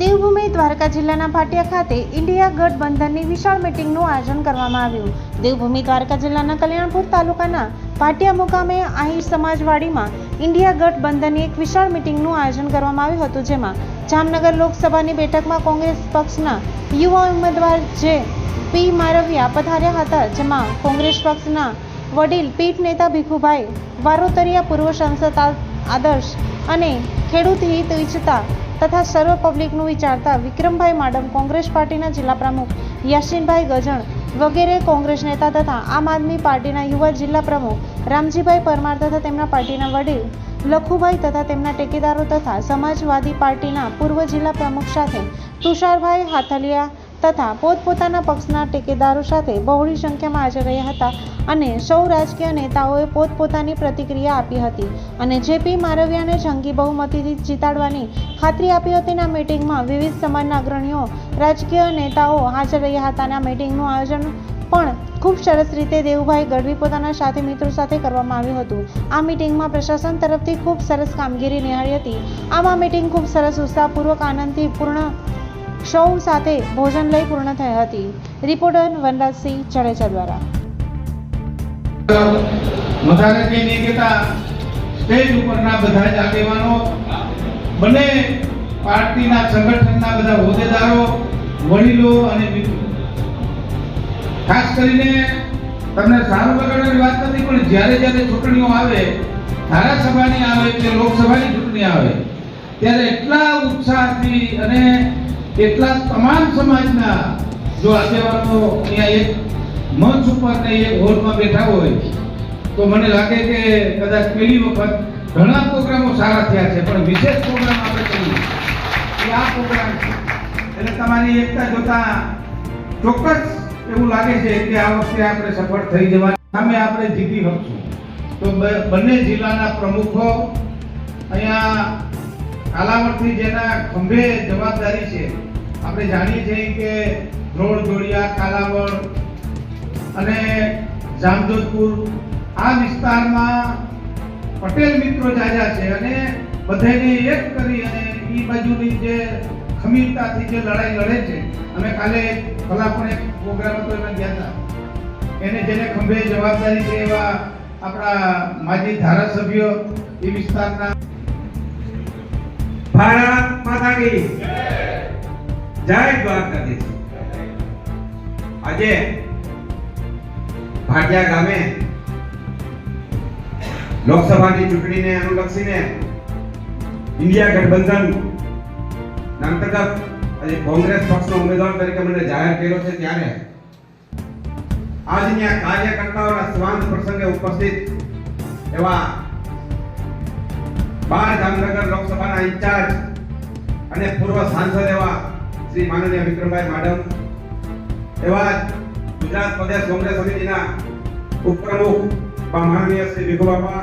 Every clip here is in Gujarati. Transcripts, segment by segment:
દેવભૂમિ દ્વારકા જિલ્લાના ભાટિયા ખાતે ઇન્ડિયા ગઠબંધનની વિશાળ મિટિંગનું આયોજન કરવામાં આવ્યું. દેવભૂમિ દ્વારકા જિલ્લાના કલ્યાણપુર તાલુકાના ભાટિયા મુકામે આહિર સમાજવાડીમાં ઇન્ડિયા ગઠબંધનની એક વિશાળ મિટિંગનું આયોજન કરવામાં આવ્યું હતું, જેમાં જામનગર લોકસભાની બેઠકમાં કોંગ્રેસ પક્ષના યુવા ઉમેદવાર જે પી મારવિયા પધાર્યા હતા, જેમાં કોંગ્રેસ પક્ષના વડીલ પીઠ નેતા ભીખુભાઈ વારોતરિયા, પૂર્વ સંસદ આદર્શ અને ખેડૂત હિત ઈચ્છતા તથા સર્વ પબ્લિકનું વિચારતા વિક્રમભાઈ માડમ કોંગ્રેસ પાર્ટીના જિલ્લા પ્રમુખ, યાસીનભાઈ ગજણ વગેરે કોંગ્રેસ નેતા તથા આમ આદમી પાર્ટીના યુવા જિલ્લા પ્રમુખ, રામજીભાઈ પરમાર તથા તેમના પાર્ટીના વડીલ, લખુભાઈ તથા તેમના ટેકેદારો તથા સમાજવાદી પાર્ટીના પૂર્વ જિલ્લા પ્રમુખ સાથે તુષારભાઈ હાથલિયા તથા પોતપોતાના પક્ષના ટેકેદારો સાથે બહોળી સંખ્યામાં હાજર રહ્યા હતા અને સૌ રાજકીય નેતાઓએ પોતપોતાની પ્રતિક્રિયા આપી હતી અને જેપી મારવિયાને જંગી બહુમતીથી જીતાડવાની ખાતરી આપી હતી આ મિટિંગમાં વિવિધ સમાજના અગ્રણીઓ, રાજકીય નેતાઓ હાજર રહ્યા હતા. અને આ મિટિંગનું આયોજન પણ ખૂબ સરસ રીતે દેવુભાઈ ગઢવી પોતાના સાથી મિત્રો સાથે કરવામાં આવ્યું હતું. આ મિટિંગમાં પ્રશાસન તરફથી ખૂબ સરસ કામગીરી નિહાળી હતી. આમ મિટિંગ ખૂબ સરસ ઉત્સાહપૂર્વક, આનંદથી પૂર્ણ સૌ સાથે ભોજન લઈ પૂર્ણ થઈ હતી. રિપોર્ટર વનરાજસિંહ જાડેજા દ્વારા. સ્ટેજ ઉપરના બધા જ આગેવાનો, બંને પાર્ટીના સંગઠનના બધા હોદ્દેદારો, વડીલો અને ખાસ કરીને તમને સારું બગાડવાની વાત નથી, પણ જ્યારે જ્યારે ચૂંટણીઓ આવે, ધારાસભાની આવે કે લોકસભાની ચૂંટણી આવે, ત્યારે એટલા ઉત્સાહથી અને એટલા તમામ સમાજના જો આગેવાનો અહીંયા એક મંચ ઉપર ને એક હોલમાં બેઠા હોય, તો મને લાગે કે કદાચ પહેલી વખત ઘણા પ્રોગ્રામો સારા થયા છે, પણ વિશેષ પ્રોગ્રામ આપણે કરીએ. એ આ પ્રોગ્રામ છે. એટલે તમારી એકતા જોતા ચોક્કસ એવું લાગે છે કે આ વખતે આપણે સફળ થઈ જવા સામે આપણે જીતી શકશું તો બંને જિલ્લાના પ્રમુખો અહીંયા કાલાવડથી જેના ખંભે જવાબદારી છે, આપણે જાણીએ છીએ કે ધ્રોળ જોડિયા કાલાવડ અને જામજોધપુર આ વિસ્તારમાં પટેલ મિત્રો જાજા છે અને બધાને એક કરી અને એ બાજુની જે ખમીરતાથી જે લડાઈ લડે છે, અમે કાલે ભલા પણ એક પ્રોગ્રામ હતો એમાં ગયા હતા. એને જેને ખંભે જવાબદારી છે એવા આપણા માજી ધારાસભ્ય એ વિસ્તારના ભારત માતા કી જય દ્વારકાધીશ. આજે ભાટિયા ગામે લોકસભાની ચૂંટણીને અનુલક્ષીને ઇન્ડિયા ગઠબંધન ના અંતર્ગત આજે કોંગ્રેસ પક્ષનો ઉમેદવાર તરીકે મને જાહેર કર્યો છે ત્યારે આજના કાર્યકર્તાઓના સ્વાંત પ્રસંગે ઉપસ્થિત એવા બાર જામનગર લોકસભાના ઇન્ચાર્જ અને પૂર્વ સાંસદ એવા શ્રી માનનીય વિક્રમભાઈ માડમ, એવા ગુજરાત પ્રદેશ કોંગ્રેસ સમિતિના ઉપપ્રમુખ માનનીય શ્રી વિઘુબાપા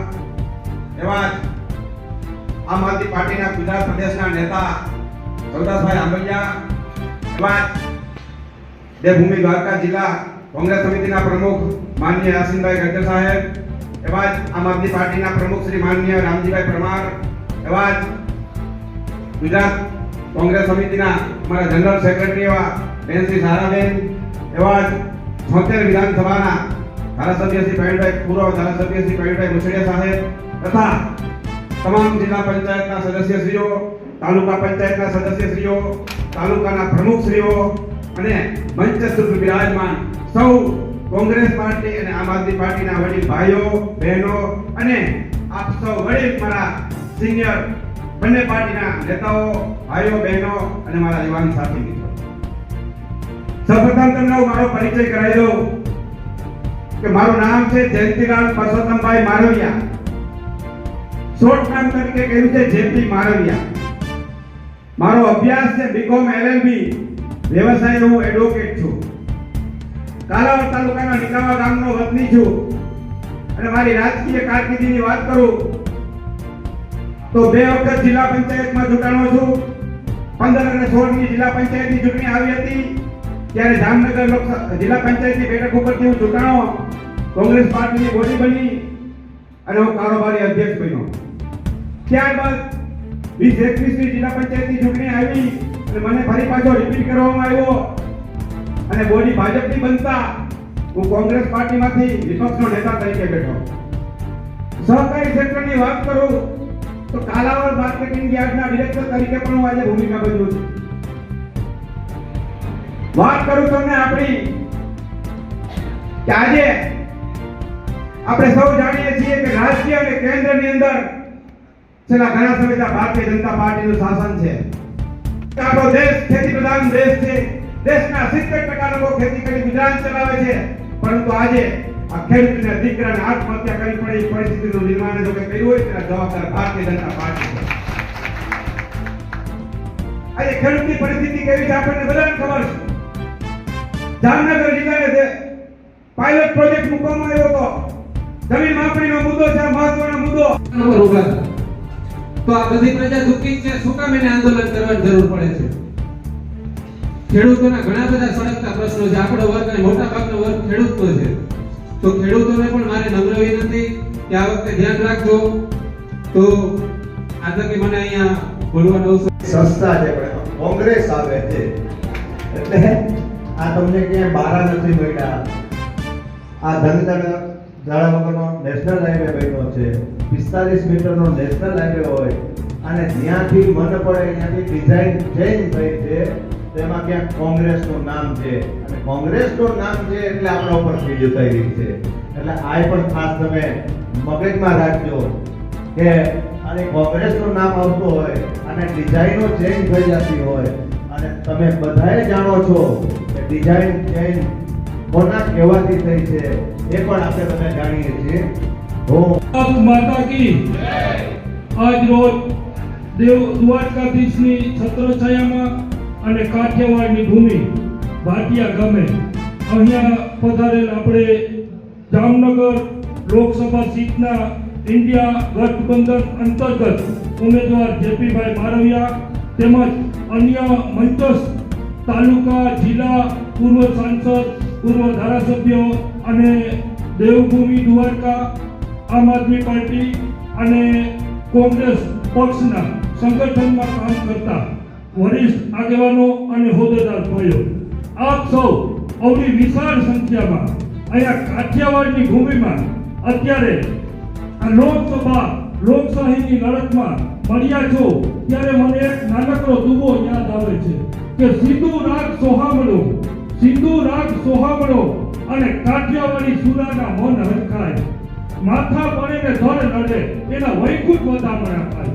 એવા આમ આદમી પાર્ટીના ગુજરાત પ્રદેશના નેતા સૌદાસભાઈ આંબલિયા, એવા દેવભૂમિ દ્વારકા જિલ્લા કોંગ્રેસ સમિતિના પ્રમુખ માનનીય યાસીનભાઈ ગજર સાહેબ એવા જ આમ આદમી પાર્ટીના પ્રમુખ શ્રી માનનીય રામજીભાઈ પરમાર એવા જ ગુજરાત કોંગ્રેસ સમિતિના અમારા જનરલ સેક્રેટરી એવા બેન શ્રી સારાબેન એવા જ છોતેર વિધાનસભાના ધારાસભ્ય શ્રી પ્રવીણભાઈ પૂર્વ ધારાસભ્ય શ્રી પ્રવીણભાઈ મુછડિયા સાહેબ તથા તમામ જિલ્લા પંચાયતના સદસ્યશ્રીઓ, તાલુકા પંચાયતના સદસ્યશ્રીઓ, તાલુકાના પ્રમુખશ્રીઓ અને મંચસ્થ બિરાજમાન સૌ કોંગ્રેસ પાર્ટી અને આમ આદમી પાર્ટીના વડીલ ભાઈઓ, બહેનો અને આપ સૌ વડીલ મારા સિનિયર બંને પાર્ટીના નેતાઓ, ભાઈઓ, બહેનો અને મારા યુવાન સાથી મિત્રો. સૌપ્રથમ તમને મારો પરિચય કરાવી દઉં કે મારું નામ છે જયંતિલાલ પરસોત્તમભાઈ મારવિયા. શોર્ટ નામ તરીકે કહ્યું છે જેપી મારવિયા. મારો અભ્યાસ છે બીકોમ એલએલબી વ્યવસાય હું એડવોકેટ છું. કાલાવડ તાલુકાના નિકાવા ગામનો વતની છું. અને મારી રાજકીય કારકિર્દીની વાત કરું, તો બે વખત જિલ્લા પંચાયતમાં ચૂંટાણો છું. પંદર અને સોળની જિલ્લા પંચાયતની ચૂંટણી આવી હતી. ત્યારે જામનગર જિલ્લા પંચાયતની બેઠક ઉપરથી હું ચૂંટાણો, કોંગ્રેસ પાર્ટીની બોડી બની અને હું કારોબારી અધ્યક્ષ બન્યો. ત્યારબાદ વીસ એકવીસની જિલ્લા પંચાયતની ચૂંટણી આવી અને પાછો રિપીટ કરવામાં આવ્યો. અને બોડી ભાજપની બનતા હું કોંગ્રેસ પાર્ટીમાંથી વિપક્ષનો નેતા તરીકે બેઠો સહકારી ક્ષેત્રની વાત કરું તો કાલાવડ માર્કેટિંગ યાર્ડના ડિરેક્ટર તરીકે પણ હું આજે ભૂમિકા ભજવું છું. વાત કરું તમને આપણી કે આજે આપણે સૌ જાણીએ છીએ કે રાજ્ય અને કેન્દ્રની અંદર છેલ્લા ઘણા સમયથી ભારતીય જનતા પાર્ટીનું શાસન છે. આપણો દેશ ખેતી પ્રધાન દેશ છે. દેશના સિત્તેર ટકા લોકો ખેતી કરી ગુજરાન ચલાવે છે. પરંતુ આજે આ ખેડૂતને દીકરાને આત્મહત્યા કરી પડે એ પરિસ્થિતિનું નિર્માણ જો કર્યું હોય તેના જવાબદાર ભારતીય જનતા પાર્ટી આજે ખેડૂતની પરિસ્થિતિ કેવી છે આપણને બધાને ખબર છે. જામનગર જિલ્લાને પાયલોટ પ્રોજેક્ટ મૂકવામાં આવ્યો હતો. જમીન માપણીનો મુદ્દો છે મહત્વનો મુદ્દો. તો આ બધી પ્રજા દુઃખી છે, શું કામ એને આંદોલન કરવાની જરૂર પડે છે? ખેડૂતોના ઘણા બધા સળગતા પ્રશ્નો છે. આપણો વર્ગ અને મોટા ભાગનો વર્ગ ખેડૂતો છે. તો ખેડૂતોને પણ મારે નમ્ર વિનંતી કે આ વખતે ધ્યાન રાખજો. તો આ તકે મને અહીંયા બોલવાનો અવસર સંસ્થા છે પણ કોંગ્રેસ આવે છે. એટલે આ તમને ક્યાંય બારા નથી મળ્યા. આ ધનગઢ ધારા વગરનો નેશનલ હાઈવે બન્યો છે. પિસ્તાલીસ મીટરનો નેશનલ હાઈવે હોય. અને જ્યાંથી મન પડે, ત્યાંથી ડિઝાઇન ચેન્જ થઈ છે. તેમાં ક્યાંક કોંગ્રેસનું નામ છે. અને કોંગ્રેસનું નામ છે એટલે આપણા ઉપર સીડ થઈ રહી છે. એટલે આ પણ ખાસ તમે મગજમાં રાખજો કે અને કોંગ્રેસનું નામ આવતું હોય અને ડિઝાઇનો ચેન્જ થઈ જતી હોય અને તમે બધાએ જાણો છો કે ડિઝાઇન ચેન્જ કોના કહેવાથી થઈ છે એ પણ આપણે બધા જાણીએ છીએ. હું માતા કી. આજ રોજ દેવ દ્વારકાધીશની છત્રછાયામાં અને કાઠિયાવાડની ભૂમિ ભાટિયા ગામે. અહીંયા પધારેલ આપણે જામનગર લોકસભા સીટના ઇન્ડિયા ગઠબંધન અંતર્ગત ઉમેદવાર જેપીભાઈ મારવિયા તેમજ અન્ય મંચસ્થ તાલુકા, જિલ્લા, પૂર્વ સાંસદ, પૂર્વ ધારાસભ્યો અને દેવભૂમિ દ્વારકા, આમ આદમી પાર્ટી અને કોંગ્રેસ પક્ષના સંગઠનમાં કામ કરતા વરિષ્ઠ આગેવાનો અને હોદ્દેદાર થયો આપ સૌ અવની વિશાળ સંખ્યામાં અહીંયા કાઠિયાવાડની ભૂમિમાં અત્યારે આ લોકસભા, લોકશાહીની લડતમાં મળ્યા છો, ત્યારે મને એક નાનકડો દુબો યાદ આવે છે કે સિંધુ રાગ સોહામણો, સિંધુ રાગ સોહામણો અને કાઠિયાવાડી સુરાના મન હરખાય. માથા પડીને ધર લડે એના વૈકુંઠ વધામણા થાય.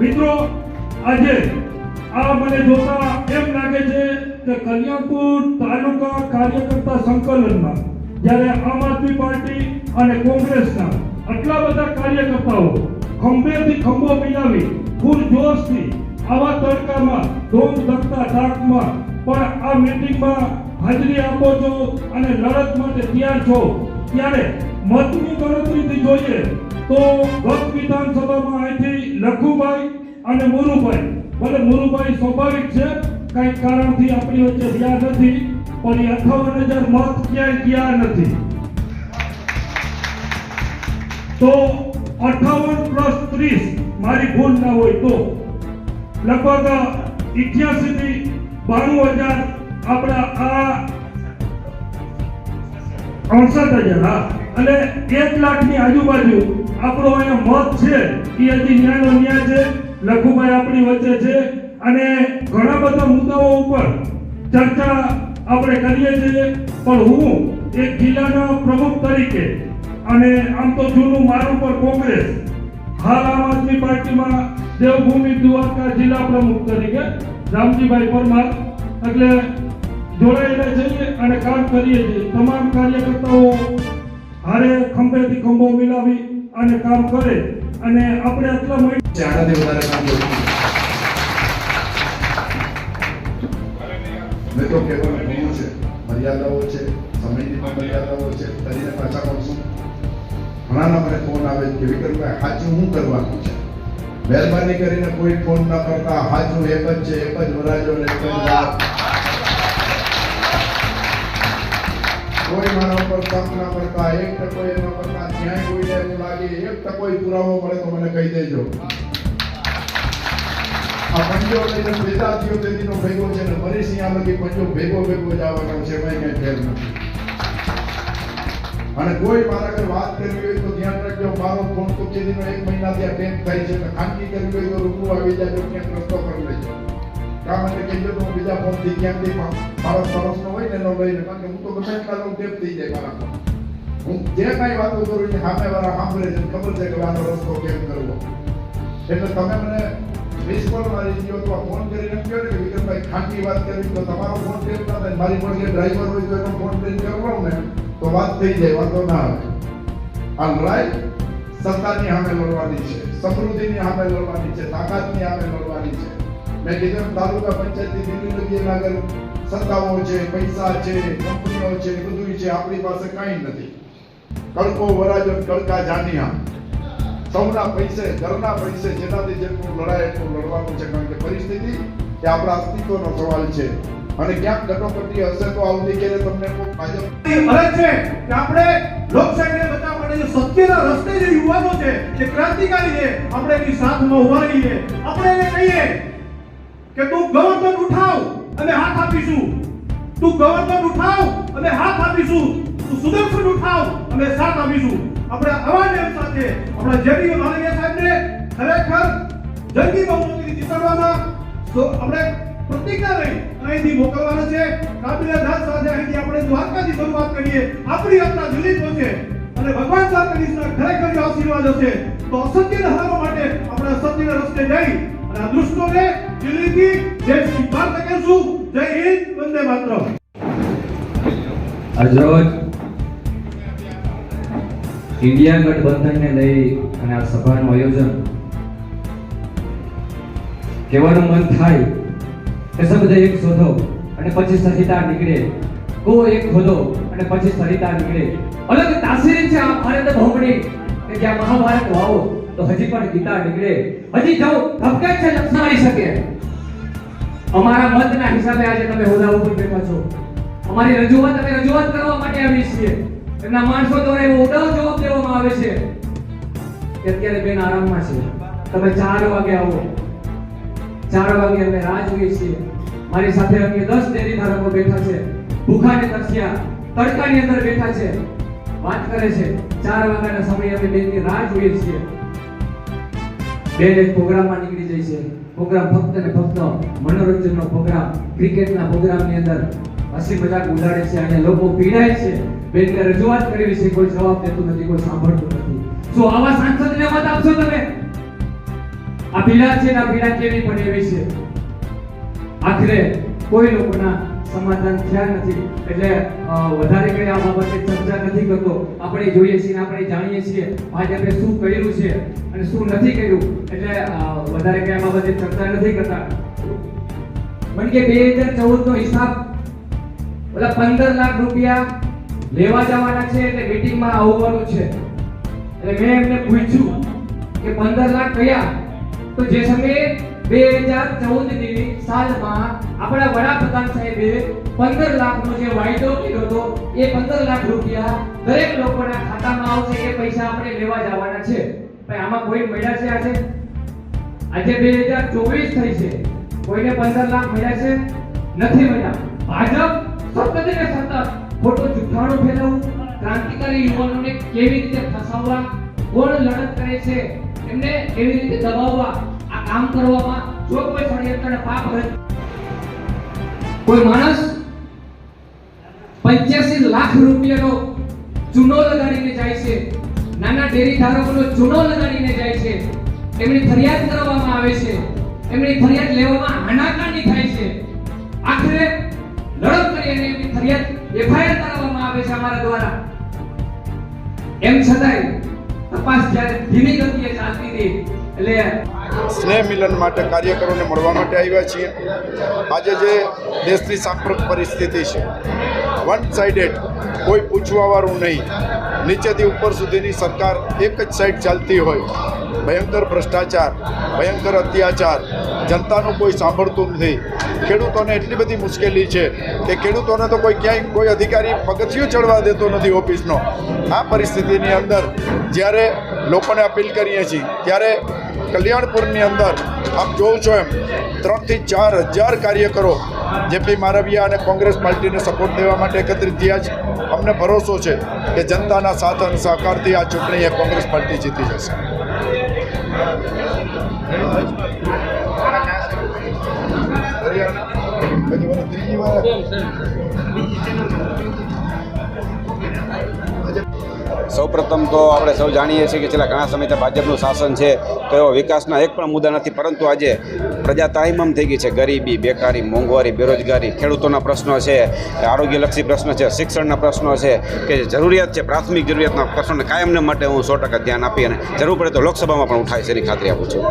મિત્રો, આજે આ મને જોતા એમ લાગે છે કે કલ્યાણપુર તાલુકા કાર્યકર્તા સંકલનમાં જ્યારે આમ આદમી પાર્ટી અને કોંગ્રેસના આટલા બધા કાર્યકર્તાઓ ખંભેથી ખંભો મિલાવી, ફૂલ જોશથી આવા તડકામાં, ધોમ ધકતા ધાકમાં પણ આ મીટિંગમાં હાજરી આપો છો અને લડત માટે તૈયાર છો, ત્યારે મતની ગણતરીથી જોઈએ તો ગત વિધાનસભામાં અહીંથી લખુભાઈ અને મુરુભાઈ ભલે મુરુભાઈ સ્વાભાવિક છે, કઈ કારણથી આપણી વચ્ચે રહ્યા નથી, પણ એ અઠાવન હજાર મત ક્યાંય ગયા નથી. તો અઠાવન પ્લસ ત્રીસ મારી ભૂલ ના હોય તો. લગભગ ઇઠ્યાસી થી બાણું હજાર આપણા આ અડસઠ હજાર, હા. અને એક લાખની આજુબાજુ આપણો અહીંયા મત છે, એ હજી ન્યાયનો ન્યાય છે. લઘુભાઈ આપણી વચ્ચે છે અને ઘણા બધા મુદ્દાઓ ઉપર ચર્ચા આપણે કરીએ છીએ. પણ હું એક જિલ્લાના પ્રમુખ તરીકે અને આમ તો જૂનું મારું પણ કોંગ્રેસ, હાલ આમ આદમી પાર્ટીમાં દેવભૂમિ દ્વારકા જિલ્લા પ્રમુખ તરીકે રામજીભાઈ પરમાર. એટલે જોડાયેલા છીએ અને કામ કરીએ છીએ. તમામ કાર્યકર્તાઓ હારે ખંભેથી ખંભો મિલાવી અને કામ કરે. અને આપણે આટલા છે આનાથી વધારે કામ કરવું મેં તો કહેવાનું ઘણું છે, મર્યાદાઓ છે, સમયની પણ મર્યાદાઓ છે, કરીને પાછા પડશું ઘણાના મને ફોન આવે કેવી કરવા સાચું શું કરવાનું છે? મહેરબાની કરીને કોઈ ફોન ન કરતા સાચું એક જ છે, એક જ વરાજો ને કોઈ મારા ઉપર તક ના પડતા એક ટકો એ પડતા જ્યાં ક્યાંય કોઈને એવું લાગે, એક ટકો પુરાવો મળે તો મને કહી દેજો. આ પંજો લઈને પેદા થયો તેદીનો ભેગો છે ને મરીશ અહીંયા લગી પંજો ભેગો ભેગો જ આવવાનો છે ભાઈ કઈ ફેર નથી. અને કોઈ મારા ઘર વાત કરવી હોય તો ધ્યાન રાખજો, મારો ફોન તેદીનો એક મહિનાથી ત્યાં ટેપ થાય છે ખાનગી કરવી હોય તો રૂબરૂ આવી જાય ક્યાંક રસ્તો કરી લેજો. કામ એટલે કહેજો તો હું બીજા ફોનથી ક્યાંકથી મા- મારો સરસનો હોય ને એનો લઈને, કારણ કે હું તો બધા કાલો ટેપ થઈ જાય મારા હું જે કાંઈ વાતો કરું છું સામે વાળા સાંભળે છે ખબર છે કે આનો રસ્તો કેમ કરવો. એટલે તમે મને મિસ કોલ મારી ગયો તો ફોન કરીને કહો કે વિક્રમભાઈ ખાંટી વાત કરવી તો તમારો ફોન ટેપ ના થાય મારી પાસે ડ્રાઈવર હોય તો એનો ફોન ટેપ કરવો ને, તો વાત થઈ જાય, વાંધો ના આવે. આ લડાઈ સત્તાની સામે લડવાની છે, સમૃદ્ધિની સામે લડવાની છે, તાકાતની સામે લડવાની છે. મેં કીધું તાલુકા પંચાયતની લગી આગળ સત્તાઓ છે, પૈસા છે, કંપનીઓ છે બધું છે, આપણી પાસે કાંઈ નથી. કડકો વરાજો કડકા જાનિયા. સૌના પૈસે, ઘરના પૈસે જેનાથી જેટલું લડાય એટલું લડવાનું છે, કારણ કે પરિસ્થિતિ એ આપણા અસ્તિત્વનો સવાલ છે. અને ક્યાંક કટોકટી હશે તો આવતી કે તમને કોઈ ભાજપ ફરજ છે કે આપણે લોકશાહીને બચાવવા માટે જે સત્યના રસ્તે જે યુવાનો છે, જે ક્રાંતિકારી છે, આપણે એની સાથમાં ઊભા રહીએ. આપણે એને કહીએ કે તું ગવર્નમેન્ટ ઉઠાવ અને હાથ આપીશું. તું ગવર્નમેન્ટ ઉઠાવ અને હાથ આપીશું. તું સુદર્શન ઉઠાવ અને સાથ આપીશું. આપણે આવા નિયમ સાથે, આપણા જેડી માનવીય સાહેબને ખરેખર જંગી બહુમતીથી જીતાડવાના, તો આપણે પ્રતિજ્ઞા લઈ અહીંથી મોકલવાના છે. કાબિલે દાસ સાથે અહીંથી આપણે દ્વારકાથી શરૂઆત કરીએ. આપણી યાત્રા દિલ્હી પહોંચે અને ભગવાન દ્વારકાધીશના ખરેખર આશીર્વાદ હશે. તો અસત્યને હરાવવા માટે આપણે સત્યના રસ્તે જઈ અને આ દુષ્ટોને દિલ્હીથી જે બહાર ધકેલશું જય હિન્દ, વંદે માતરમ. આજરોજ ઇન્ડિયા ગઠબંધનને લઈ અને આ સભાનું આયોજન કહેવાનું મન થાય કે શબ્દ એક શોધો અને પછી સરિતા નીકળે. ગો એક ખોદો અને પછી સરિતા નીકળે. અલગ તાસીર છે આ ભારત ભૂમિની કે જ્યાં મહાભારત વાવો. તો હજી પણ ગીતા નીકળે. હજી જવું ધબકે છે લક્ષણાઈ શકે. અમારા મતના હિસાબે આજે તમે હોદ્દા ઉપર બેઠા છો. અમારી રજૂઆત, અમે રજૂઆત કરવા માટે આવી છીએ. એમના માણસો દ્વારા એવો ઉડાવ જવાબ દેવામાં આવે છે કે અત્યારે બેન આરામમાં છે. તમે ચાર વાગે આવો. ચાર વાગે અમે રાહ જોઈએ છીએ. મારી સાથે અન્ય દસ ડેરી ધારકો બેઠા છે. ભૂખાને તરસ્યા, તડકાની અંદર બેઠા છે. વાત કરે છે. ચાર વાગ્યાના સમયે અમે બેનની રાહ જોઈએ છીએ. બેન એક પ્રોગ્રામમાં નીકળી જાય છે. પ્રોગ્રામ ફક્ત ને ફક્ત મનોરંજનનો પ્રોગ્રામ, ક્રિકેટના પ્રોગ્રામની અંદર હસી મજાક ઉડાડે છે અને લોકો પીડાય છે. બેનને રજૂઆત કરેલી છે, કોઈ જવાબ દેતું નથી, કોઈ સાંભળતું નથી. શું આવા સાંસદને મત આપશો તમે? આ પીડા છે આ પીડા કેવી પણ એવી છે? આખરે કોઈ લોકોના સમાધાન થયા નથી. એટલે વધારે કઈ આ બાબતે ચર્ચા નથી કરતો. આપણે જોઈએ છીએ આપણે જાણીએ છીએ ભાજપે શું કર્યું છે અને શું નથી કર્યું. એટલે વધારે કઈ આ બાબતે ચર્ચા નથી કરતા. પણ કે બે હજાર ચૌદ નો હિસાબ, ઓલા પંદર લાખ રૂપિયા લેવા જવાના છે એટલે મીટિંગમાં આવવાનું છે. એટલે મેં એમને પૂછ્યું કે પંદર લાખ કયા? તો જે સમયે બે હજાર ચૌદની સાલમાં આપણા વડાપ્રધાન સાહેબે પંદર લાખનો જે વાયદો કર્યો હતો, એ પંદર લાખ રૂપિયા દરેક લોકોના ખાતામાં આવશે એ પૈસા આપણે લેવા જવાના છે. ભાઈ, આમાં કોઈ મળ્યા છે આજે? આજે બે હજાર ચોવીસ થઈ છે. કોઈને પંદર લાખ મળ્યા છે? નથી મળ્યા. ભાજપ સતત ને સતત ખોટો જુઠ્ઠાણું ફેલાવું, ક્રાંતિકારી યુવાનોને કેવી રીતે ફસાવવા કોણ લડત કરે છે, એમને કેવી રીતે દબાવવા, આ કામ કરવામાં જો કોઈ ષડયંત્ર પાપ રચ કોઈ માણસ પંચ્યાસી લાખ રૂપિયાનો ચૂનો લગાડીને જાય છે. નાના ડેરી ધારકોનો ચૂનો લગાડીને જાય છે. એમની ફરિયાદ કરવામાં આવે છે. એમની ફરિયાદ લેવામાં હાનાકાની થાય છે. આખરે લડત કરી અને એમની ફરિયાદ એફઆઈઆર કરવામાં આવે છે અમારા દ્વારા. એમ છતાંય તપાસ જ્યારે ધીમી ગતિએ ચાલતી હતી, એટલે સ્નેહ મિલન માટે કાર્યકરોને મળવા માટે આવ્યા છીએ. આજે જે દેશની સાંપ્રત પરિસ્થિતિ છે વન સાઇડેડ કોઈ પૂછવાવાળું નહીં. નીચેથી ઉપર સુધીની સરકાર એક જ સાઈડ ચાલતી હોય. ભયંકર ભ્રષ્ટાચાર, ભયંકર અત્યાચાર, જનતાનું કોઈ સાંભળતું નથી. ખેડૂતોને એટલી બધી મુશ્કેલી છે કે ખેડૂતોને તો કોઈ ક્યાંય કોઈ અધિકારી પગથિયું ચડવા દેતો નથી ઓફિસનો. આ પરિસ્થિતિની અંદર જ્યારે લોકોને અપીલ કરીએ છીએ, ત્યારે કલ્યાણપુરની અંદર આપ જોઉં છો એમ, ત્રણથી ચાર હજાર કાર્યકરો જેપી મારવિયા અને કોંગ્રેસ પાર્ટીને સપોર્ટ દેવા માટે એકત્રિત થયા છે. અમને ભરોસો છે કે જનતાના સાથ અને સહકારથી આ ચૂંટણી એ કોંગ્રેસ પાર્ટી જીતી જશે. ત્રીજી વાર. સૌપ્રથમ તો આપણે સૌ જાણીએ છીએ કે છેલ્લા ઘણા સમયથી ભાજપનું શાસન છે, તો એવો વિકાસના એક પણ મુદ્દા નથી, પરંતુ આજે પ્રજા તાહીમમ થઈ ગઈ છે. ગરીબી, બેકારી, મોંઘવારી, બેરોજગારી, ખેડૂતોના પ્રશ્નો છે, આરોગ્યલક્ષી પ્રશ્નો છે, શિક્ષણના પ્રશ્નો છે, કે જરૂરિયાત છે, પ્રાથમિક જરૂરિયાતના પ્રશ્નોને કાયમને માટે હું સો ટકા ધ્યાન આપી અને જરૂર પડે તો લોકસભામાં પણ ઉઠાવીશ એની ખાતરી આપું છું.